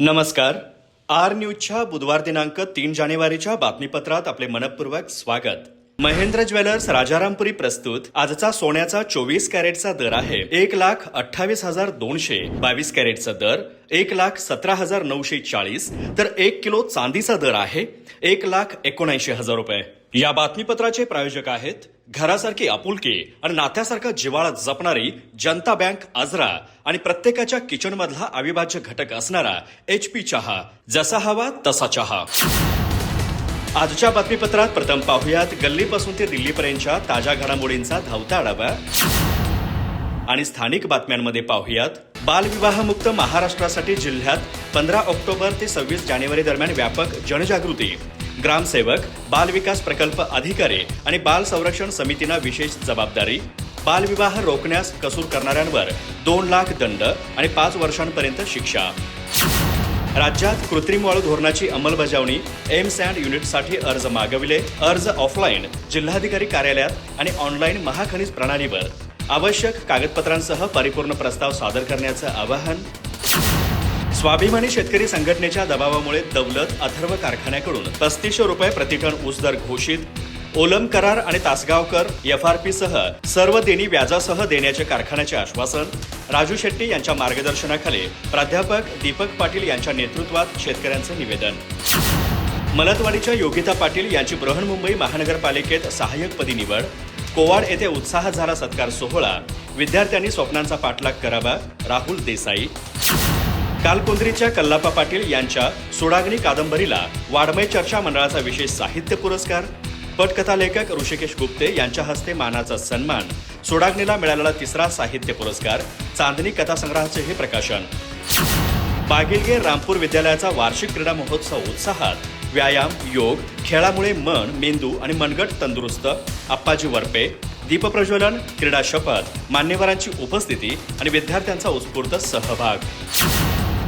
नमस्कार. आर न्यूजच्या बुधवार दिनांक तीन जानेवारीच्या बातमीपत्रात आपले मनपूर्वक स्वागत. महेंद्र ज्वेलर्स राजारामपुरी प्रस्तुत. आजचा सोन्याचा चोवीस कॅरेटचा दर आहे एक लाख अठ्ठावीस हजार दोनशे बावीस कॅरेटचा दर एक लाख सतरा हजार नऊशे चाळीस तर एक किलो चांदीचा दर आहे एक लाख एकोणऐंशी हजार रुपये. या बातमीपत्राचे प्रायोजक आहेत घरासारखी आपुलकी आणि नात्यासारखा जिवाळा जपणारी जनता बँक आजरा आणि प्रत्येकाच्या किचन मधला अविभाज्य घटक असणारा एच पी चहा. जसा हवा तसा चहा. आजच्या बातमीपत्रात प्रथम पाहुयात गल्लीपासून ते दिल्लीपर्यंतच्या ताज्या घडामोडींचा धावता आढावा. आणि स्थानिक बातम्यांमध्ये पाहुयात बालविवाहमुक्त महाराष्ट्रासाठी जिल्ह्यात पंधरा ऑक्टोबर ते सव्वीस जानेवारी दरम्यान व्यापक जनजागृती. ग्रामसेवक बालविकास प्रकल्प अधिकारी आणि बाल संरक्षण समितीना विशेष जबाबदारी बालविवाह रोखण्यास कसूर करणाऱ्यांवर दोन लाख दंड आणि पाच वर्षांपर्यंत शिक्षा. राज्यात कृत्रिम वाळू धोरणाची अंमलबजावणी एम सँड युनिटसाठी अर्ज मागविले अर्ज ऑफलाईन जिल्हाधिकारी कार्यालयात आणि ऑनलाईन महाखनिज प्रणालीवर आवश्यक कागदपत्रांसह परिपूर्ण प्रस्ताव सादर करण्याचं आवाहन स्वाभिमानी शेतकरी संघटनेच्या दबावामुळे दौलत अथर्व कारखान्याकडून पस्तीसशे रुपये प्रतिटन ऊस दर घोषित ओलम करार आणि तासगावकर एफआरपी सह सर्व देणी व्याजासह देण्याचे कारखान्याचे आश्वासन राजू शेट्टी यांच्या मार्गदर्शनाखाली प्राध्यापक दीपक पाटील यांच्या नेतृत्वात शेतकऱ्यांचं निवेदन. मलतवाडीच्या योगिता पाटील यांची बृहन्मुंबई महानगरपालिकेत सहाय्यकपदी निवड कोवाड येथे उत्साहात झाला सत्कार सोहळा विद्यार्थ्यांनी स्वप्नांचा पाठलाग करावा राहुल देसाई. कालकुंद्रीच्या कल्लापा पाटील यांच्या सोडागणी कादंबरीला वाडमय चर्चा मंडळाचा विशेष साहित्य पुरस्कार पटकथा लेखक ऋषिकेश गुप्ते यांच्या हस्ते मानाचा सन्मान सोडागणीला मिळालेला तिसरा साहित्य पुरस्कार चांदणी कथासंग्रहाचे हे प्रकाशन. बागिलगे रामपूर विद्यालयाचा वार्षिक क्रीडा महोत्सव उत्साहात व्यायाम योग खेळामुळे मन मेंदू आणि मनगट तंदुरुस्त आप्पाजी वरपे दीपप्रज्वलन क्रीडा शपथ मान्यवरांची उपस्थिती आणि विद्यार्थ्यांचा उत्स्फूर्त सहभाग.